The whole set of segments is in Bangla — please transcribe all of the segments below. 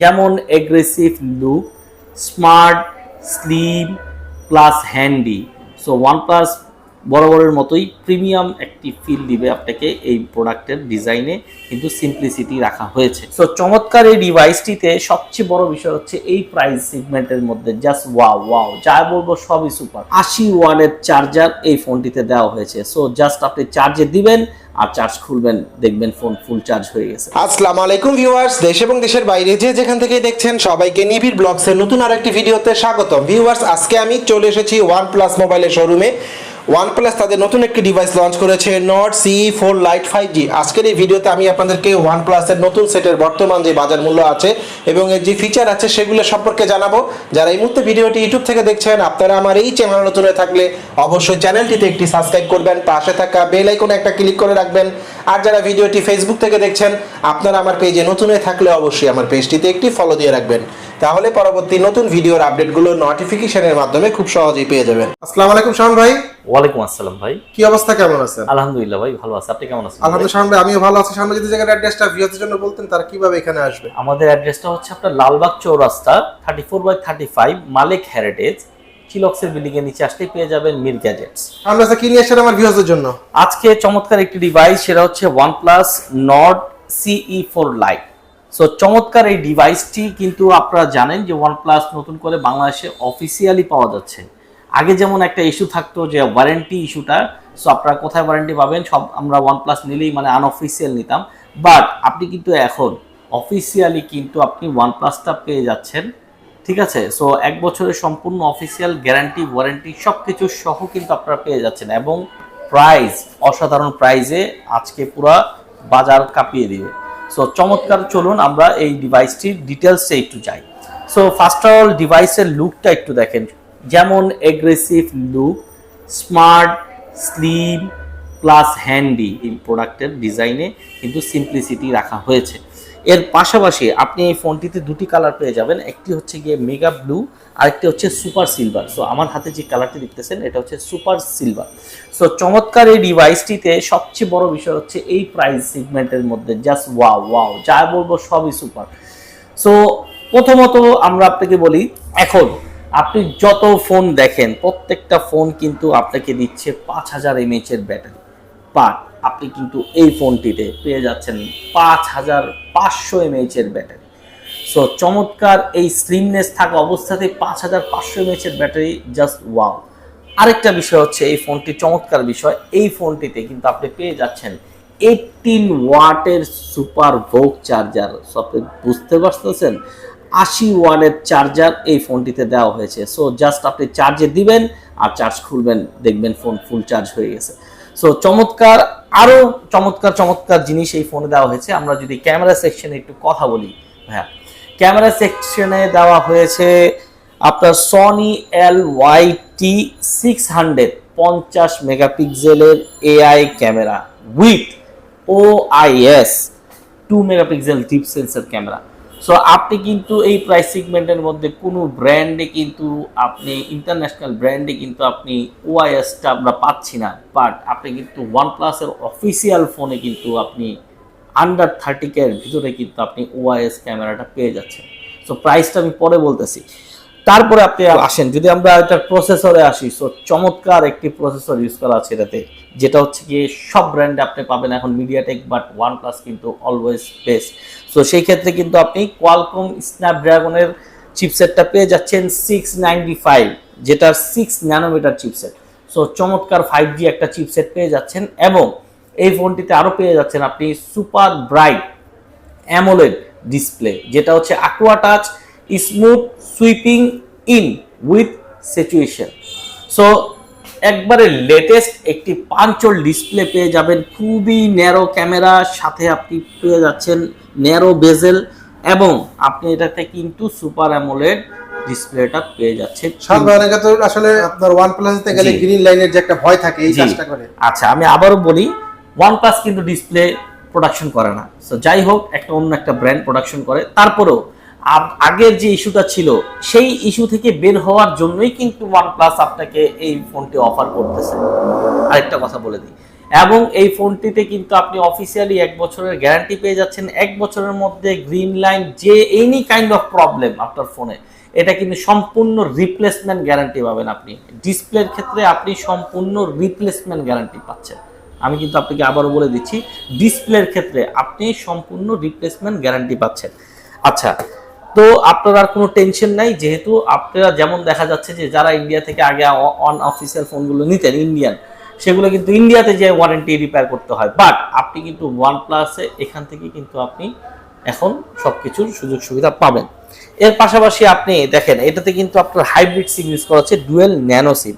যেমন aggressive look smart slim plus handy so OnePlus বরাবরের মতোই প্রিমিয়াম একটি ফিল দিবে আপনাকে এই প্রোডাক্টের ডিজাইনে কিন্তু সিম্পলিসিটি রাখা হয়েছে। সো চমৎকার এই ডিভাইসটিতে সবচেয়ে বড় বিষয় হচ্ছে এই প্রাইস সেগমেন্টের মধ্যে জাস্ট ওয়াও ওয়াও যা বলব সবই সুপার আশি ওয়ার্ডের চার্জার এই ফোনটিতে দেওয়া হয়েছে। সো জাস্ট আপনি চার্জে দিবেন আর চার্জ খুলবেন, দেখবেন ফোন ফুল চার্জ হয়ে গেছে। আসসালামু আলাইকুম ভিউয়ার্স দেশ এবং দেশের বাইরে যে যেখান থেকে দেখছেন, সবাইকে নিবিড় ব্লগসের নতুন আর একটি ভিডিওতে স্বাগতম। ভিউয়ার্স আজকে আমি চলে এসেছি ওয়ান প্লাস মোবাইলের শোরুমে ওয়ান প্লাস তাদের নতুন একটি ডিভাইস লঞ্চ করেছে Nord C four Lite five G আজকের এই ভিডিওতে আমি আপনাদেরকে ওয়ান প্লাসের নতুন সেটের বর্তমান যে বাজার মূল্য আছে এবং এর যে ফিচার আছে সেগুলো সম্পর্কে জানাব। যারা এই মুহূর্তে ভিডিওটি ইউটিউব থেকে দেখছেন, আপনারা আমার এই চ্যানেল নতুন হয়ে থাকলে অবশ্যই চ্যানেলটিতে একটি সাবস্ক্রাইব করবেন, পাশে থাকা বেল আইকনে একটা ক্লিক করে রাখবেন। আর যারা ভিডিওটি ফেসবুক থেকে দেখছেন, আপনারা আমার পেজে নতুন হয়ে থাকলে অবশ্যই আমার পেজটিতে একটি ফলো দিয়ে রাখবেন। তাহলে পরবর্তী নতুন ভিডিওর আপডেটগুলো নোটিফিকেশনের মাধ্যমে খুব সহজেই পেয়ে যাবেন। আসসালামু আলাইকুম শাহন ভাই। ওয়ালাইকুম আসসালাম ভাই। কি অবস্থা কেমন আছেন? আলহামদুলিল্লাহ ভাই ভালো আছে। আপনি কেমন আছেন? আলহামদুলিল্লাহ ভাই আমিও ভালো আছি। সামনে যদি জায়গার অ্যাড্রেসটা ভিউয়ারদের জন্য বলতেন তারা কীভাবে এখানে আসবে। আমাদের অ্যাড্রেসটা হচ্ছে আপনার Lalbagh Chowrasta thirty four by thirty five Malik heritage চিলক্সের building এর নিচে আসলেই পেয়ে যাবেন মির গ্যাজেটস ভাই কি নিয়ে এসেছেন আমার ভিউয়ারদের জন্য? আজকে চমৎকার একটি ডিভাইস সেটা হচ্ছে not CE four Lite so চমৎকার এই ডিভাইসটি কিন্তু আপনারা জানেন যে ওয়ানপ্লাস নতুন করে বাংলাদেশে অফিসিয়ালি পাওয়া যাচ্ছে। আগে যেমন একটা ইস্যু থাকতো যে ওয়ারেন্টি ইস্যুটা সো আপনারা কোথায় ওয়ারেন্টি পাবেন, সব আমরা ওয়ানপ্লাস নিলেই মানে আনঅফিসিয়াল নিতাম। বাট আপনি কিন্তু এখন অফিসিয়ালি কিন্তু আপনি ওয়ানপ্লাসটা পেয়ে যাচ্ছেন, ঠিক আছে? সো এক বছরের সম্পূর্ণ অফিসিয়াল গ্যারান্টি ওয়ারেন্টি সব কিছু সহ কিন্তু আপনারা পেয়ে যাচ্ছেন এবং প্রাইস অসাধারণ প্রাইজে আজকে পুরো বাজার কাঁপিয়ে দিবে। সো চমৎকার, চলুন আমরা এই ডিভাইসটির ডিটেলসে একটু যাই। সো ফার্স্ট অফ অল ডিভাইসের লুকটা একটু দেখেন। যেমন aggressive look smart slim plus handy এই প্রোডাক্টের ডিজাইনে কিন্তু সিম্পলিসিটি রাখা হয়েছে। এর পাশাপাশি আপনি এই ফোনটিতে দুটি কালার পেয়ে যাবেন, একটি হচ্ছে গিয়ে মেগা ব্লু আরেকটি হচ্ছে সুপার সিলভার সো আমার হাতে যে কালারটি দেখতেছেন, এটা হচ্ছে সুপার সিলভার সো চমৎকার এই ডিভাইসটিতে সবচেয়ে বড় বিষয় হচ্ছে এই প্রাইস সিগমেন্টের মধ্যে জাস্ট ওয়াও ওয়াও যা বলব সবই সুপার সো প্রথমত আমরা আপনাকে বলি, এখন আপনি যত ফোন দেখেন, প্রত্যেকটা ফোন কিন্তু আপনাকে দিচ্ছে পাঁচ হাজার এমএইচ এর ব্যাটারি। বাট আপনি কিন্তু এই ফোনটিতে পেয়ে যাচ্ছেন পাঁচ হাজার পাঁচশো এমএইচ এর ব্যাটারি। সো চমৎকার এই স্লিমনেস থাকা অবস্থাতে পাঁচ হাজার পাঁচশো এমএইচ এর ব্যাটারি জাস্ট ওয়াও আরেকটা বিষয় হচ্ছে এই ফোনটি চমৎকার বিষয়, এই ফোনটিতে কিন্তু আপনি পেয়ে যাচ্ছেন এইটিন ওয়াটের সুপার ভোগ চার্জার সব বুঝতে পারতেছেন? আশি ওয়ানের চার্জার এই ফোনটিতে দেওয়া হয়েছে। সো জাস্ট আপনি চার্জে দিবেন আর চার্জ খুলবেন, দেখবেন ফোন ফুল চার্জ হয়ে গেছে। সো চমৎকার আরও চমৎকার চমৎকার জিনিস এই ফোনে দেওয়া হয়েছে। আমরা যদি ক্যামেরা সেকশনে একটু কথা বলি হ্যাঁ ক্যামেরা সেকশনে দেওয়া হয়েছে আপনার Sony L Y T six hundred পঞ্চাশ মেগাপিক্সেলের AI camera with O I S two megapixel depth sensor camera so আপনি কিন্তু এই প্রাইস সিগমেন্টের মধ্যে কোনো ব্র্যান্ডে কিন্তু আপনি ইন্টারন্যাশনাল ব্র্যান্ডে কিন্তু আপনি ওআইএসটা আমরা পাচ্ছি না। বাট আপনি কিন্তু ওয়ান প্লাসের অফিসিয়াল ফোনে কিন্তু আপনি আন্ডার থার্টি কের ভিতরে কিন্তু আপনি ওআইএস ক্যামেরাটা পেয়ে যাচ্ছেন। সো প্রাইসটা আমি পরে বলতেছি। তারপরে আপনি আসেন। যদি আমরা এটার প্রসেসরে আসি সো চমৎকার একটি প্রসেসর ইউজ করা আছে এটাতে, যেটা হচ্ছে গিয়ে সব ব্র্যান্ডে আপনি পাবেন এখন মিডিয়াটেক বাট ওয়ান প্লাস কিন্তু অলওয়েজ বেস্ট সো সেই ক্ষেত্রে কিন্তু আপনি কোয়ালকম স্ন্যাপড্রাগনের চিপসেটটা পেয়ে যাচ্ছেন সিক্স নাইনটি ফাইভ যেটা সিক্স ন্যানোমিটার চিপসেট সো চমৎকার ফাইভ জি একটা চিপসেট পেয়ে যাচ্ছেন, এবং এই ফোনটিতে আরও পেয়ে যাচ্ছেন আপনি সুপার ব্রাইট অ্যামোলেড ডিসপ্লে যেটা হচ্ছে aqua touch smooth swiping in with situation. So একবারে লেটেস্ট একটি পাঞ্চল ডিসপ্লে পেয়ে যাবেন। খুবই ন্যারো ক্যামেরা সাথে আপনি পেয়ে যাচ্ছেন ন্যারো বেজেল এবং আপনি এটাতে কিন্তু সুপার অ্যামোলেড ডিসপ্লেটা পেয়ে যাচ্ছেন। তো আসলে আপনার ওয়ান প্লাসে গেলে। গ্রিন লাইনের যে একটা ভয় থাকে এই। কাজটা করে। আচ্ছা আমি আবারও বলি ওয়ান প্লাস কিন্তু ডিসপ্লে প্রোডাকশন করে না। সো যাই হোক একটা অন্য একটা ব্র্যান্ড প্রোডাকশন করে। তারপরেও আগের যে ইস্যুটা ছিল, সেই ইস্যু থেকে বের হওয়ার জন্যই কিন্তু ওয়ান প্লাস আপনাকে এই ফোনটি অফার করতেছে। আরেকটা কথা বলে দিই। এবং এই ফোনটিতে কিন্তু আপনি অফিসিয়ালি এক বছরের গ্যারান্টি পেয়ে যাচ্ছেন। এক বছরের মধ্যে গ্রিন লাইন যে এনি কাইন্ড অফ প্রবলেম আপনার ফোনে এটা কিন্তু সম্পূর্ণ রিপ্লেসমেন্ট গ্যারান্টি পাবেন আপনি। ডিসপ্লের ক্ষেত্রে আপনি সম্পূর্ণ রিপ্লেসমেন্ট গ্যারান্টি পাচ্ছেন। আমি কিন্তু আপনাকে আবারও বলে দিচ্ছি ডিসপ্লের ক্ষেত্রে আপনি সম্পূর্ণ রিপ্লেসমেন্ট গ্যারান্টি পাচ্ছেন। আচ্ছা তো আপনার আর কোনো টেনশন নাই, যেহেতু আপনারা যেমন দেখা যাচ্ছে যে যারা ইন্ডিয়া থেকে আগে অন অফিসিয়াল ফোনগুলো নিতেন ইন্ডিয়ান সেগুলো কিন্তু ইন্ডিয়াতে যে ওয়ারেন্টি রিপেয়ার করতে হয়। বাট আপনি কিন্তু ওয়ান প্লাসে এখান থেকে কিন্তু আপনি এখন সব কিছুর সুযোগ সুবিধা পাবেন। এর পাশাপাশি আপনি দেখেন, এটাতে কিন্তু আপনার হাইব্রিড সিম ইউজ করা হচ্ছে dual nano SIM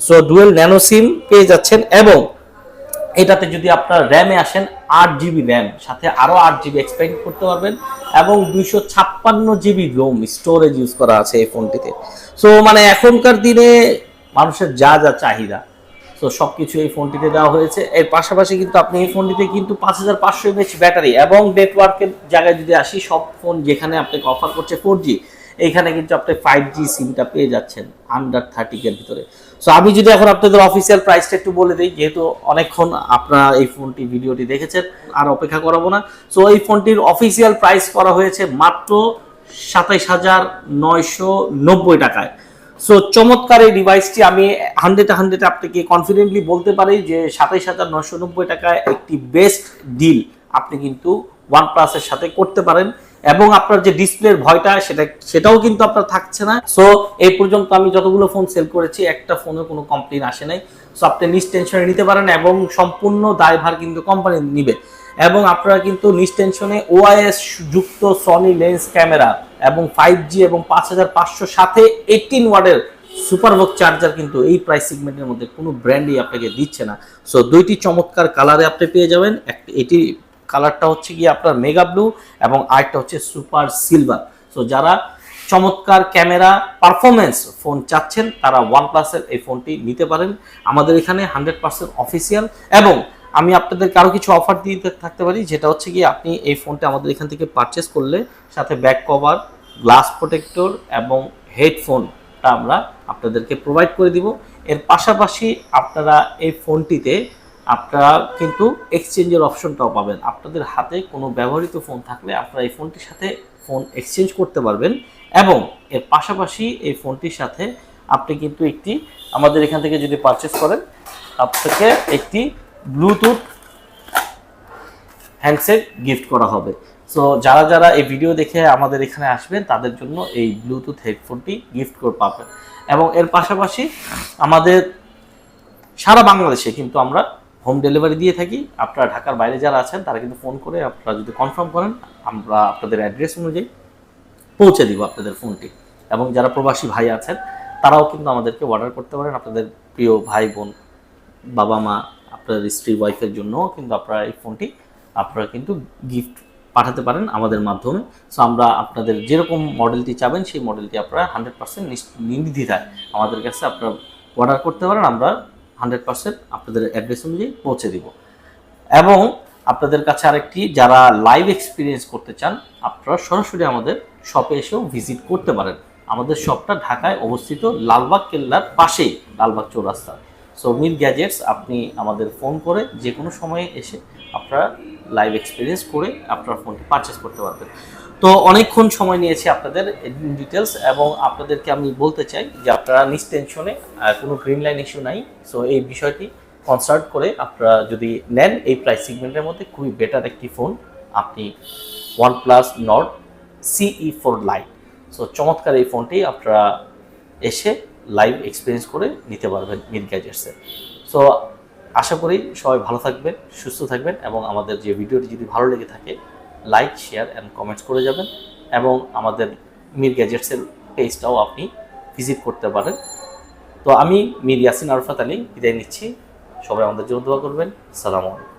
so dual nano SIM পেয়ে যাচ্ছেন এবং এটাতে যদি আপনার র্যামে আসেন আট জিবি র্যাম সাথে আরও আট জিবি এক্সপেন্ড করতে পারবেন এবং দুইশো ছাপ্পান্ন জিবি রোম স্টোরেজ ইউজ করা আছে এই ফোনটিতে। সো মানে এখনকার দিনে মানুষের যা যা চাহিদা তো সব কিছু এই ফোনটিতে দেওয়া হয়েছে। এর পাশাপাশি কিন্তু আপনি এই ফোনটিতে কিন্তু পাঁচ হাজার পাঁচশো এমএচ ব্যাটারি এবং নেটওয়ার্কের জায়গায় যদি আসি, সব ফোন যেখানে আপনাকে অফার করছে ফোর জি এইখানে কিন্তু আপনি ফাইভ জি সিমটা পেয়ে যাচ্ছেন আন্ডার থার্টি এর ভিতরে। সো আমি যদি এখন আপনাদের অফিসিয়াল প্রাইসটা একটু বলে দিই, যেহেতু অনেকক্ষণ আপনারা এই ফোনটি, ভিডিওটি দেখেছেন, আর অপেক্ষা করাবো না। সো এই ফোনটির অফিসিয়াল প্রাইস করা হয়েছে মাত্র সাতাইশ হাজার নয়শো নব্বই টাকায়। সো চমৎকার এই ডিভাইসটি আমি হান্ড্রেড হান্ড্রেড আপনাকে কনফিডেন্টলি বলতে পারি যে সাতাইশ হাজার নয়শো নব্বই টাকায় একটি বেস্ট ডিল আপনি কিন্তু ওয়ান প্লাসের সাথে করতে পারেন। এবং আপনার যে ডিসপ্লের ভয়টা, সেটা সেটাও কিন্তু আপনার থাকছে না। সো এই পর্যন্ত আমি যতগুলো ফোন সেল করেছি, একটা ফোনে কোনো কমপ্লেন আসে নাই। সো আপনি নিশ্টেনশনে নিতে পারেন এবং সম্পূর্ণ দায়ভার কিন্তু কোম্পানি নিবে। এবং আপনারা কিন্তু নিশ্টেনশনে ওআইএস যুক্ত সনি লেন্স ক্যামেরা এবং ফাইভ জি এবং পাঁচ হাজার পাঁচশো সাথে এইটিন ওয়ার্ডের সুপারবক চার্জার কিন্তু এই প্রাইস সেগমেন্টের মধ্যে কোনো ব্র্যান্ডই আপনাকে দিচ্ছে না। সো দুইটি চমৎকার কালারে আপনি পেয়ে যাবেন। এটি কালারটা হচ্ছে গিয়ে আপনার মেগা ব্লু এবং আরেকটা হচ্ছে সুপার সিলভার। সো যারা চমৎকার ক্যামেরা পারফরমেন্স ফোন চাচ্ছেন, তারা ওয়ান প্লাসের এই ফোনটি নিতে পারেন। আমাদের এখানে হান্ড্রেড পার্সেন্ট অফিসিয়াল এবং আমি আপনাদেরকে আরও কিছু অফার দিয়ে থাকতে পারি, যেটা হচ্ছে কি আপনি এই ফোনটা আমাদের এখান থেকে পারচেস করলে সাথে ব্যাক কভার গ্লাস প্রোটেক্টর এবং হেডফোনটা আমরা আপনাদেরকে প্রোভাইড করে দিব। এর পাশাপাশি আপনারা এই ফোনটিতে আপনারা কিন্তু এক্সচেঞ্জের অপশনটাও পাবেন। আপনাদের হাতে কোনো ব্যবহৃত ফোন থাকলে আপনারা এই ফোনটির সাথে ফোন এক্সচেঞ্জ করতে পারবেন এবং এর পাশাপাশি এই ফোনটির সাথে আপনি কিন্তু একটি আমাদের এখান থেকে যদি পারচেস করেন আপনাকে একটি ব্লুটুথ হ্যান্ডসেট গিফট করা হবে। সো যারা যারা এই ভিডিও দেখে আমাদের এখানে আসবেন, তাদের জন্য এই ব্লুটুথ হেডফোনটি গিফট করে পাবেন। এবং এর পাশাপাশি আমাদের সারা বাংলাদেশে কিন্তু আমরা হোম ডেলিভারি দিয়ে থাকি। আপনারা ঢাকার বাইরে যারা আছেন, তারা কিন্তু ফোন করে আপনারা যদি কনফার্ম করেন, আমরা আপনাদের অ্যাড্রেস অনুযায়ী পৌঁছে দিব আপনাদের ফোনটি। এবং যারা প্রবাসী ভাই আছেন, তারাও কিন্তু আমাদেরকে অর্ডার করতে পারেন। আপনাদের প্রিয় ভাই, বোন, বাবা, মা আপনার স্ত্রী ওয়াইফের জন্য কিন্তু আপনারা এই ফোনটি আপনারা কিন্তু গিফট পাঠাতে পারেন আমাদের মাধ্যমে। সো আমরা আপনাদের যেরকম মডেলটি চাবেন, সেই মডেলটি আপনারা হান্ড্রেড পার্সেন্ট নির্দ্বিধায় আমাদের কাছে আপনারা অর্ডার করতে পারেন। আমরা হান্ড্রেড পার্সেন্ট আপনাদের অ্যাড্রেস অনুযায়ী পৌঁছে দিব। এবং আপনাদের কাছে আরেকটি, যারা লাইভ এক্সপিরিয়েন্স করতে চান, আপনারা সরাসরি আমাদের শপে এসেও ভিজিট করতে পারেন। আমাদের শপটা ঢাকায় অবস্থিত লালবাগ কেল্লার পাশেই, লালবাগ চৌরাস্তা। সো মির গ্যাজেটস আপনি আমাদের ফোন করে যে কোনো সময়ে এসে আপনারা লাইভ এক্সপিরিয়েন্স করে আপনার ফোনটি পারচেস করতে পারবেন। তো অনেকক্ষণ সময় নিয়েছি আপনাদের ডিটেলস এবং আপনাদেরকে আমি বলতে চাই যে আপনারা নিস্টেনশনে কোনো গ্রিন লাইন ইস্যু নাই। সো এই বিষয়টি কনসার্ট করে আপনারা যদি নেন, এই প্রাইস সিগমেন্টের মধ্যে খুবই বেটার একটি ফোন আপনি OnePlus Nord CE four Lite so চমৎকার এই ফোনটি আপনারা এসে লাইভ এক্সপিরিয়েন্স করে নিতে পারবেন মিড গ্যাজেটসে সো আশা করি সবাই ভালো থাকবেন, সুস্থ থাকবেন এবং আমাদের যে ভিডিওটি যদি ভালো লেগে থাকে লাইক শেয়ার অ্যান্ড কমেন্টস করে যাবেন এবং আমাদের মির গ্যাজেটসের পেজটাও আপনি ভিজিট করতে পারেন। তো আমি মির ইয়াসিন আরফাত আলী বিদায় নিচ্ছি। সবাই আমাদের জন্য দোয়া করবেন। সালাম আলাইকুম।